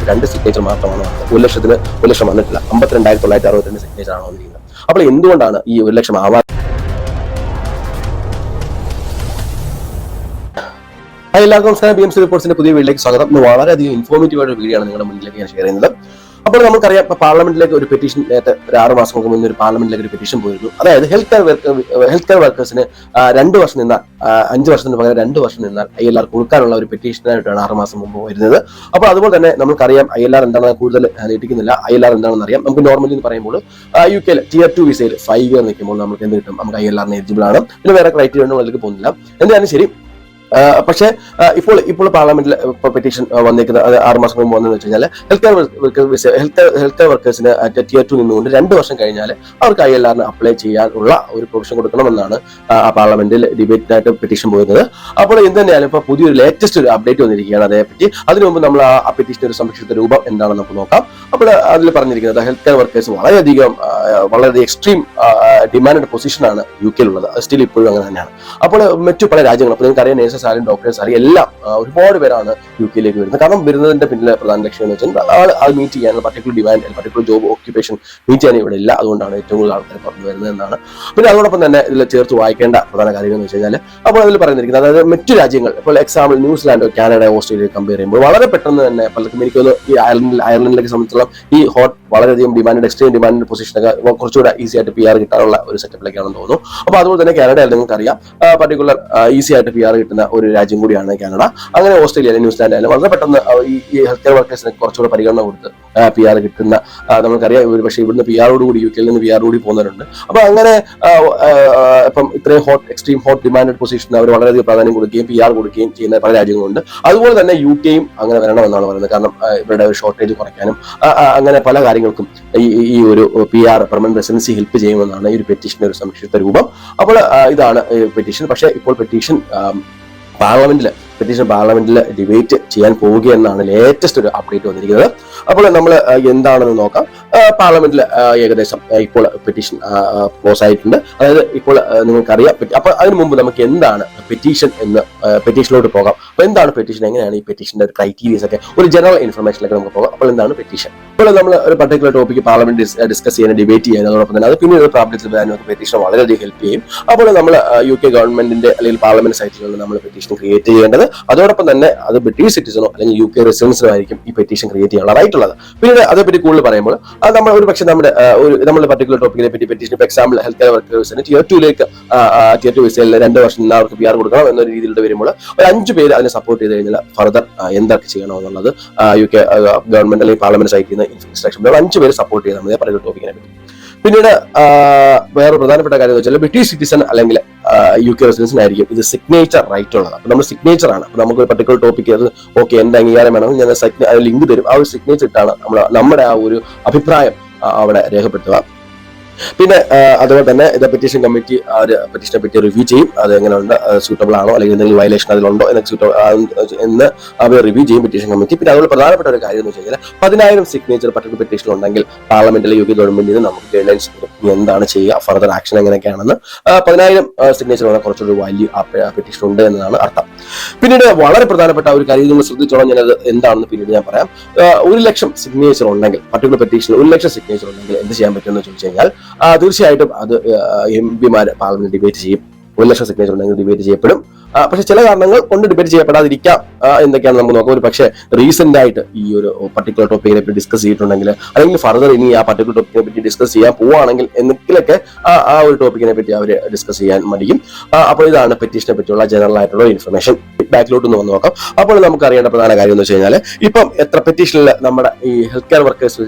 അറുപത്തി രണ്ട് സിഗ്നേച്ചർ മാത്രമാണ് ഒരു ലക്ഷത്തിന് ഒരു ലക്ഷം വന്നിട്ടില്ല. അമ്പത്തിരണ്ടായിരത്തി തൊള്ളായിരത്തി അറുപത്തിരണ്ട് സിഗ്നേച്ചർ ആണ് വന്നിരിക്കുന്നത്. അപ്പോൾ എന്തുകൊണ്ടാണ് ഈ ഒരു ലക്ഷം ആവാ എല്ലാവർക്കും നമസ്കാരം. ബി എം സി റിപ്പോർട്സിന്റെ പുതിയ വീഡിയോയിലേക്ക് സ്വാഗതം. വളരെയധികം ഇൻഫോർമേറ്റീവ് ആയിട്ട് വീഡിയോ ആണ് നിങ്ങളുടെ മുന്നിലേക്ക് ഞാൻ ഷെയർ ചെയ്യുന്നത്. അപ്പോൾ നമുക്കറിയാം ഇപ്പൊ പാർലമെന്റിലേക്ക് ഒരു പെറ്റീഷൻ നേരത്തെ ഒരു ആറ് മാസം മുന്നേ ഒരു പാർലമെന്റിലേക്ക് ഒരു പെറ്റീഷൻ പോയിരുന്നു. അതായത് ഹെൽത്ത് കെയർ ഹെൽത്ത് കെയർ വർക്കേഴ്സിന് രണ്ട് വർഷം നിന്നാൽ അഞ്ച് വർഷത്തിന് പകരം രണ്ട് വർഷം നിന്നാൽ ഐ എൽ ആർ കൊടുക്കാനുള്ള ഒരു പെറ്റീഷനായിട്ടാണ് ആറ് മാസം മുമ്പ് വരുന്നത്. അപ്പോൾ അതുപോലെ തന്നെ നമുക്കറിയാം ഐ എൽ ആർ എന്താണെന്ന് കൂടുതൽ നീട്ടിക്കുന്നില്ല ഐ എൽ ആർ എന്താണെന്ന് അറിയാം. നമുക്ക് നോർമലി എന്ന് പറയുമ്പോൾ യു കെയിൽ ടിയർ ടു വിസയിൽ ഫൈവ് ഇയർ നിൽക്കുമ്പോൾ നമുക്ക് എന്ത് കിട്ടും? നമുക്ക് ഐ എൽ ആറിന് എലിജിബിൾ ആണ്. പിന്നെ വേറെ ക്രൈറ്റീരിയ ഒന്നും അതിലേക്ക് പോകുന്നില്ല. എന്തായാലും ശരി പക്ഷേ ഇപ്പോൾ ഇപ്പോൾ പാർലമെന്റിൽ പെറ്റീഷൻ വന്നിരിക്കുന്ന അത് ആറ് മാസം മുമ്പ് വന്നതെന്ന് വെച്ച് കഴിഞ്ഞാൽ health care workers health health care വർക്കേഴ്സിന് tier two നിന്നുകൊണ്ട് രണ്ട് വർഷം കഴിഞ്ഞാൽ അവർക്ക് ഐ എൽ ആറിന് അപ്ലൈ ചെയ്യാനുള്ള ഒരു പ്രൊവിഷൻ കൊടുക്കണമെന്നാണ് പാർലമെന്റിൽ ഡിബേറ്റിനായിട്ട് പെറ്റീഷൻ പോയിരുന്നത്. അപ്പോൾ എന്ത് തന്നെയാലും ഇപ്പോൾ പുതിയൊരു ലേറ്റസ്റ്റ് ഒരു അപ്ഡേറ്റ് വന്നിരിക്കുകയാണ് അതേപ്പറ്റി. അതിനു മുമ്പ് നമ്മൾ ആ പെറ്റീഷൻ ഒരു സംരക്ഷിത രൂപം എന്താണെന്ന് നമുക്ക് നോക്കാം. അപ്പോൾ അതിൽ പറഞ്ഞിരിക്കുന്നത് ഹെൽത്ത് കെയർ വർക്കേഴ്സ് വളരെയധികം വളരെ എക്സ്ട്രീം ഡിമാൻഡ് പൊസിഷനാണ് യു കെയിലുള്ളത് സ്റ്റിൽ ഇപ്പോഴും അങ്ങനെ തന്നെയാണ്. അപ്പോൾ മറ്റു പല രാജ്യങ്ങളും അപ്പോൾ നിങ്ങൾക്ക് അറിയാം നേഴ്സസ് ആയാലും ഡോക്ടേഴ്സ് ആയാലും എല്ലാം ഒരുപാട് പേരാണ് യു കെയിലേക്ക് വരുന്നത്. കാരണം വരുന്നതിന്റെ പിന്നിലെ പ്രധാന ലക്ഷ്യം എന്ന് വെച്ചാൽ ആൾ അത് മീറ്റ് ചെയ്യാനുള്ള particular demand particular job occupation meet ചെയ്യാൻ ഇവിടെ ഇല്ല. അതുകൊണ്ടാണ് ഏറ്റവും കൂടുതൽ ആൾക്കാർ പറഞ്ഞു വരുന്നത് എന്നാണ്. പിന്നെ അതോടൊപ്പം തന്നെ ഇതിൽ ചേർത്ത് വായിക്കേണ്ട പ്രധാന കാര്യങ്ങൾ എന്ന് വെച്ച് കഴിഞ്ഞാൽ അപ്പോൾ അതിൽ പറഞ്ഞിരിക്കുന്നത് അതായത് മറ്റു രാജ്യങ്ങൾ ഇപ്പോൾ എക്സാമ്പിൾ ന്യൂസിലാൻഡോ കാനഡ ഓസ്ട്രേലിയ കമ്പയർ ചെയ്യുമ്പോൾ വളരെ പെട്ടെന്ന് തന്നെ പലർക്കും എനിക്കൊന്ന് ഈ അയർലൻഡിൽ അയർലൻഡിലേക്ക് സംബന്ധിച്ചിടത്തോളം ഈ ഹോട്ട് വളരെയധികം ഡിമാൻഡ് എക്സ്ട്രീം ഡിമാൻഡ് പൊസിഷനൊക്കെ കുറച്ചുകൂടെ ഈസി ആയിട്ട് പി ആർ കിട്ടാനുള്ള ഒരു സെറ്റപ്പിലേക്കാണെന്ന് തോന്നുന്നു. അപ്പോൾ അതുപോലെ തന്നെ കാനഡ നിങ്ങൾക്ക് അറിയാം പർട്ടിക്കുലർ ഈസി ആയിട്ട് പി ആർ കിട്ടുന്ന ഒരു രാജ്യം കൂടിയാണ് കാനഡ അങ്ങനെ ഓസ്ട്രേലിയ ന്യൂസിലാൻഡ് ആയാലും വളരെ പെട്ടെന്ന് ഈ ഹെൽത്ത് കെയർ വർക്കേഴ്സിന് കുറച്ചുകൂടെ പരിഗണന കൊടുത്ത് പി ആർ കിട്ടുന്ന നമുക്കറിയാം ഒരു പക്ഷേ ഇവിടുന്ന് പി ആറോട് കൂടി യു കെയിൽ നിന്ന് പി ആർ കൂടി പോകുന്നവരുണ്ട്. അപ്പോൾ അങ്ങനെ ഇപ്പം ഇത്രയും hot extreme hot demand position അവർ വളരെയധികം പ്രാധാന്യം കൊടുക്കുകയും പി ആർ കൊടുക്കുകയും ചെയ്യുന്ന പല രാജ്യങ്ങളുണ്ട്. അതുപോലെ തന്നെ യു കെയും അങ്ങനെ വരണമെന്നാണ് പറയുന്നത്. കാരണം ഇവരുടെ ഷോർട്ടേജ് കുറയ്ക്കാനും അങ്ങനെ പല കാര്യങ്ങൾക്കും ഈ ഒരു P R permanent residency help ചെയ്യുമെന്നാണ് ഈ ഒരു പെറ്റീഷന്റെ ഒരു സംക്ഷിപ്ത രൂപം. അപ്പോൾ ഇതാണ് പെറ്റീഷൻ പക്ഷേ ഇപ്പോൾ പെറ്റീഷൻ പാർലമെന്റിൽ പെറ്റീഷൻ പാർലമെന്റിൽ ഡിബേറ്റ് ചെയ്യാൻ പോവുകയെന്നാണ് ലേറ്റസ്റ്റ് ഒരു അപ്ഡേറ്റ് വന്നിരിക്കുന്നത്. അപ്പോൾ നമ്മൾ എന്താണെന്ന് നോക്കാം. പാർലമെന്റിൽ ഏകദേശം ഇപ്പോൾ പെറ്റീഷൻ ക്ലോസ് ആയിട്ടുണ്ട്. അതായത് ഇപ്പോൾ നിങ്ങൾക്ക് നിങ്ങൾക്കറിയാം അപ്പൊ അതിനു മുമ്പ് നമുക്ക് എന്താണ് പെറ്റീഷൻ എന്ന് പെറ്റീഷനിലോട്ട് പോകാം. അപ്പൊ എന്താണ് പെറ്റീഷൻ എങ്ങനെയാണ് ഈ പെറ്റീഷന്റെ ക്രൈറ്റീരിയസ് ഒക്കെ? ഒരു ജനറൽ ഇൻഫർമേഷനിലേക്ക് നമുക്ക് പോകാം. അപ്പോൾ എന്താണ് പെറ്റീഷൻ ഇപ്പോൾ നമ്മൾ ഒരു പർട്ടിക്കുലർ ടോപ്പിക്ക് പാർലമെന്റ് ഡിസ്കസ് ചെയ്യാൻ ഡിബേറ്റ് ചെയ്യാൻ അതോടൊപ്പം തന്നെ അത് പിന്നീട് പ്രാബല്യത്തിൽ വരാൻ നമുക്ക് പെറ്റീഷൻ വളരെയധികം ഹെൽപ്പ് ചെയ്യും. അപ്പോൾ നമ്മൾ യു കെ ഗവൺമെന്റിന്റെ അല്ലെങ്കിൽ പാർലമെന്റ് സൈറ്റുകളിൽ നമ്മൾ പെറ്റീഷൻ ക്രിയേറ്റ് ചെയ്യേണ്ടത്. അതോടൊപ്പം തന്നെ അത് ബ്രിട്ടീഷ് സിറ്റിസണോ അല്ലെങ്കിൽ യു കെ റെസിഡൻസിനോ ആയിരിക്കും ഈ പെറ്റീഷൻ ക്രിയേറ്റ് ചെയ്യാനുള്ള റൈറ്റ് ഉള്ളത്. പിന്നീട് അതേപ്പറ്റി കൂടുതൽ പറയുമ്പോൾ അത് നമ്മൾ ഒരു പക്ഷേ നമ്മുടെ ഒരു നമ്മൾ പർട്ടിക്കുലർ ടോപ്പിക്കിനെ പറ്റി പെറ്റീഷൻ ഇപ്പോൾ എക്സാമ്പിൾ ഹെൽത്ത് കെയർ വർക്കേഴ്സിന് ടിയർ ടുവിലേക്ക് ടിയർ ടു വിസയിൽ രണ്ട് വർഷം അവർക്ക് പി ആർ കൊടുക്കണം എന്നൊരു രീതിയിലൂടെ വരുമ്പോൾ ഒരു അഞ്ച് പേര് അതിനെ സപ്പോർട്ട് ചെയ്ത് കഴിഞ്ഞാൽ ഫർദർ എന്തൊക്കെ ചെയ്യണമെന്നുള്ളത് യു കെ ഗവൺമെന്റ് അല്ലെങ്കിൽ പാർലമെന്റ് സൈറ്റിൽ നിന്ന് ഇൻസ്ട്രക്ഷൻ അഞ്ച് പേര് സപ്പോർട്ട് ചെയ്താൽ മതി പർട്ടിക്കുലർ ടോപ്പിക്കിനെ പറ്റി. പിന്നീട് വേറെ പ്രധാനപ്പെട്ട കാര്യം എന്ന് വെച്ചാൽ ബ്രിട്ടീഷ് സിറ്റിസൺ അല്ലെങ്കിൽ യു കെ റെസിഡൻസിനായിരിക്കും ഇത് സിഗ്നേച്ചർ റൈറ്റ് ഉള്ളത്. അപ്പൊ നമ്മൾ സിഗ്നേച്ചർ ആണ്. അപ്പൊ നമുക്ക് ഒരു പർട്ടിക്കുലർ ടോപ്പിക് അത് ഓക്കെ എന്റെ അംഗീകാരം വേണം ഞാൻ ലിങ്ക് തരും. ആ ഒരു സിഗ്നേച്ചർ ഇട്ടാണ് നമ്മൾ നമ്മുടെ ആ ഒരു അഭിപ്രായം അവിടെ രേഖപ്പെടുത്തുക. പിന്നെ അതുപോലെ തന്നെ ഇത് പെറ്റീഷൻ കമ്മിറ്റി ആ ഒരു പെറ്റീഷനെ പറ്റി റിവ്യൂ ചെയ്യും. അത് എങ്ങനെയുണ്ട് സൂട്ടബിൾ ആണോ അല്ലെങ്കിൽ എന്തെങ്കിലും വയലേഷൻ അതിലുണ്ടോ എന്നൊക്കെ സൂട്ടബിൾ എന്ന് അവർ റിവ്യൂ ചെയ്യും പെറ്റീഷൻ കമ്മിറ്റി പിന്നെ അതുപോലെ പ്രധാനപ്പെട്ട ഒരു കാര്യം എന്ന് വെച്ച് കഴിഞ്ഞാൽ പതിനായിരം സിഗ്നേച്ചർ പർട്ടിക്കുലർ പെറ്റീഷൻ ഉണ്ടെങ്കിൽ പാർലമെന്റിലെ യു ഗവൺമെന്റിന് നമുക്ക് ഗൈഡ്ലൈൻസ് എന്താണ് ചെയ്യുക ഫർദർ ആക്ഷൻ എങ്ങനെയൊക്കെയാണെന്ന് പതിനായിരം സിഗ്നേച്ചർ ഉള്ള കുറച്ചൊരു വാല്യൂ ആ പെറ്റീഷൻ ഉണ്ട് എന്നതാണ് അർത്ഥം. പിന്നീട് വളരെ പ്രധാനപ്പെട്ട ഒരു കാര്യം നിങ്ങൾ ശ്രദ്ധിച്ചോളാം ഞാനത് എന്താണെന്ന് പിന്നീട് ഞാൻ പറയാം. ഒരു ലക്ഷം സിഗ്നേച്ചർ ഉണ്ടെങ്കിൽ പർട്ടിക്കുലർ പെറ്റീഷൻ ഒരു ലക്ഷം സിഗ്നേച്ചർ ഉണ്ടെങ്കിൽ എന്ത് ചെയ്യാൻ പറ്റുമെന്ന് ചോദിച്ചു കഴിഞ്ഞാൽ തീർച്ചയായിട്ടും അത് എം പിമാർ പാർലമെന്റ് ഡിബേറ്റ് ചെയ്യും. ഒരു ലക്ഷം സിഗ്നേച്ചർ ഉണ്ടെങ്കിൽ ഡിബേറ്റ് ചെയ്യപ്പെടും. പക്ഷെ ചില കാരണങ്ങൾ കൊണ്ട് ഡിബേറ്റ് ചെയ്യപ്പെടാതിരിക്കാം. എന്തൊക്കെയാണ് നമുക്ക് നോക്കാം. ഒരു പക്ഷേ റീസെന്റ് ആയിട്ട് ഈ ഒരു പർട്ടിക്കുലർ ടോപ്പിക്കിനെ പറ്റി ഡിസ്കസ് ചെയ്തിട്ടുണ്ടെങ്കിൽ അല്ലെങ്കിൽ ഫർദർ ഇനി ആ പർട്ടിക്കുലർ ടോപ്പിക്കിനെ പറ്റി ഡിസ്കസ് ചെയ്യാൻ പോവുകയാണെങ്കിൽ എന്തെങ്കിലുമൊക്കെ ആ ഒരു ടോപ്പിക്കിനെ പറ്റി അവർ ഡിസ്കസ് ചെയ്യാൻ മടിക്കും അപ്പോൾ ഇതാണ് പെറ്റീഷനെ പറ്റിയുള്ള ജനറൽ ആയിട്ടുള്ള ഇൻഫർമേഷൻ ബാക്കിലോട്ട് ഒന്ന് വന്ന് നോക്കാം. അപ്പോൾ നമുക്ക് അറിയേണ്ട പ്രധാന കാര്യം എന്ന് വെച്ച് കഴിഞ്ഞാൽ ഇപ്പം എത്ര പെറ്റീഷനിൽ നമ്മുടെ ഈ health care workers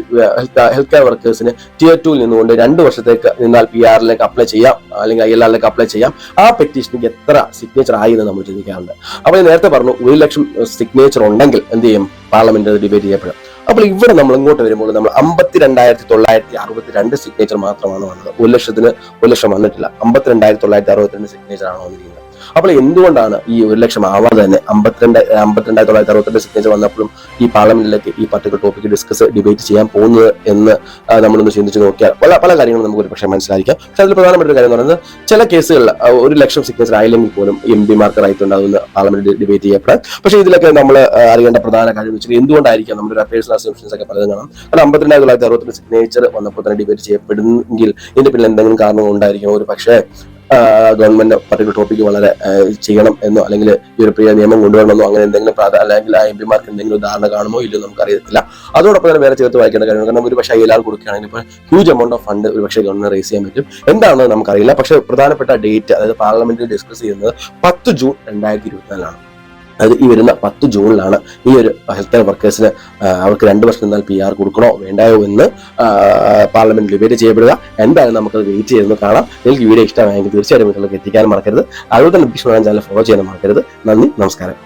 health care വർക്കേഴ്സിന് tier ടൂവിൽ നിന്നുകൊണ്ട് രണ്ട് വർഷത്തേക്ക് നിന്നാൽ പി ആറിലേക്ക് അപ്ലൈ ചെയ്യാം അല്ലെങ്കിൽ ഐ എൽ ആറിലേക്ക് അപ്ലൈ ചെയ്യാം. ആ പെറ്റീഷനിക്ക് എത്ര സിഗ്നേച്ചർ ആയി എന്ന് നമ്മൾ ചിന്തിക്കാറുണ്ട്. അപ്പോൾ ഞാൻ നേരത്തെ പറഞ്ഞു ഒരു ലക്ഷം സിഗ്നേച്ചർ ഉണ്ടെങ്കിൽ എന്ത് ചെയ്യും? പാർലമെന്റ് ഡിബേറ്റ് ചെയ്യപ്പെടും. അപ്പോൾ ഇവിടെ നമ്മൾ ഇങ്ങോട്ട് വരുമ്പോൾ നമ്മൾ അമ്പത്തി രണ്ടായിരത്തി തൊള്ളായിരത്തി അറുപത്തി രണ്ട് സിഗ്നേച്ചർ മാത്രമാണ് വന്നത്. ഒരു ലക്ഷത്തിന് ഒരു ലക്ഷം വന്നിട്ടില്ല. അമ്പത്തി രണ്ടായിരത്തി തൊള്ളായിരത്തി അറുപത്തിരണ്ട് സിഗ്നേച്ചർ ആണ് വന്നിരിക്കുന്നത് അപ്പോൾ എന്തുകൊണ്ടാണ് ഈ ഒരു ലക്ഷം ആവാതെ തന്നെ അമ്പത്തിരണ്ട് അമ്പത്തിരണ്ടായിരത്തി തൊള്ളായിരത്തി അറുപത്തിരണ്ട് സിഗ്നേച്ചർ വന്നപ്പോഴും ഈ പാർലമെന്റിലേക്ക് ഈ പർട്ടിക്കുലർ ടോപ്പിക് ഡിസ്കസ് ഡിബേറ്റ് ചെയ്യാൻ പോകുന്നത് എന്ന് നമ്മളൊന്ന് ചിന്തിച്ച് നോക്കിയാൽ പല പല കാര്യങ്ങളും നമുക്ക് ഒരു പക്ഷേ മനസ്സിലായിരിക്കാം. പക്ഷേ അതിൽ പ്രധാനപ്പെട്ട ഒരു കാര്യം എന്ന് പറയുന്നത് ചില കേസുകളിൽ ഒരു ലക്ഷം സിഗ്നേച്ചർ ആയില്ലെങ്കിൽ പോലും എം പിമാർക്ക് റൈറ്റ് ഉണ്ടാകുന്ന പാർലമെന്റ് ഡിബേറ്റ് ചെയ്യപ്പെടാൻ. പക്ഷേ ഇതിലൊക്കെ നമ്മൾ അറിയേണ്ട പ്രധാന കാര്യം വെച്ചാൽ എന്തുകൊണ്ടായിരിക്കാം നമ്മുടെ ഒരു പേഴ്സണൽ അസംഷൻസ് ഒക്കെ പലതും കാണാം. കാരണം അമ്പത്തിരണ്ടായിരത്തി തൊള്ളായിരത്തി അറുപത്തിരണ്ട് സിഗ്നേച്ചർ വന്നപ്പോൾ തന്നെ ഡിബേറ്റ് ചെയ്യപ്പെടുന്നെങ്കിൽ ഇതിന്റെ പിന്നിൽ എന്തെങ്കിലും കാരണം ഉണ്ടായിരിക്കും. ഒരു പക്ഷേ ഗവൺമെന്റ് പർട്ടിക്കുലർ ടോപ്പിക്ക് വളരെ ചെയ്യണം എന്നോ അല്ലെങ്കിൽ പ്രിയ നിയമം കൊണ്ടുവരണമെന്നോ അങ്ങനെ എന്തെങ്കിലും പ്രാധാന്യം അല്ലെങ്കിൽ ആ എം പിമാർക്ക് എന്തെങ്കിലും ഉദാഹരണം കാണുമോ ഇല്ലയോ നമുക്ക് അറിയത്തില്ല അതോടൊപ്പം തന്നെ വേറെ ചേർത്ത് വായിക്കേണ്ട കാര്യങ്ങൾ കാരണം ഒരു പക്ഷേ അയ്യാൾ കൊടുക്കുകയാണെങ്കിൽ ഇപ്പോൾ ഹ്യൂജ് എമൗണ്ട് ഓഫ് ഫണ്ട് ഒരു പക്ഷേ ഗവൺമെന്റ് റേസ് ചെയ്യാൻ പറ്റും. എന്താണെന്ന് നമുക്കറിയില്ല. പക്ഷേ പ്രധാനപ്പെട്ട ഡേറ്റ് അതായത് പാർലമെന്റിൽ ഡിസ്കസ് ചെയ്യുന്നത് പത്ത് ജൂൺ രണ്ടായിരത്തി ഇരുപത്തിനാലാണ് അത് ഈ വരുന്ന പത്ത് ജൂണിലാണ് ഈ ഒരു ഹെൽത്ത് കെയർ വർക്കേഴ്സിന് അവർക്ക് രണ്ട് വർഷം നിന്നാൽ പി ആർ കൊടുക്കണോ വേണ്ടായോ എന്ന് പാർലമെന്റ് ഡിബേറ്റ് ചെയ്യപ്പെടുക. എന്തായാലും നമുക്കത് വെയിറ്റ് ചെയ്തെന്ന് കാണാം. നിങ്ങൾക്ക് വീഡിയോ ഇഷ്ടമായെങ്കിൽ തീർച്ചയായിട്ടും വീട്ടിലേക്ക് എത്തിക്കാൻ മറക്കരുത്. അതുപോലെ തന്നെ ചാനൽ ഫോളോ ചെയ്യാൻ മറക്കരുത്. നന്ദി നമസ്കാരം.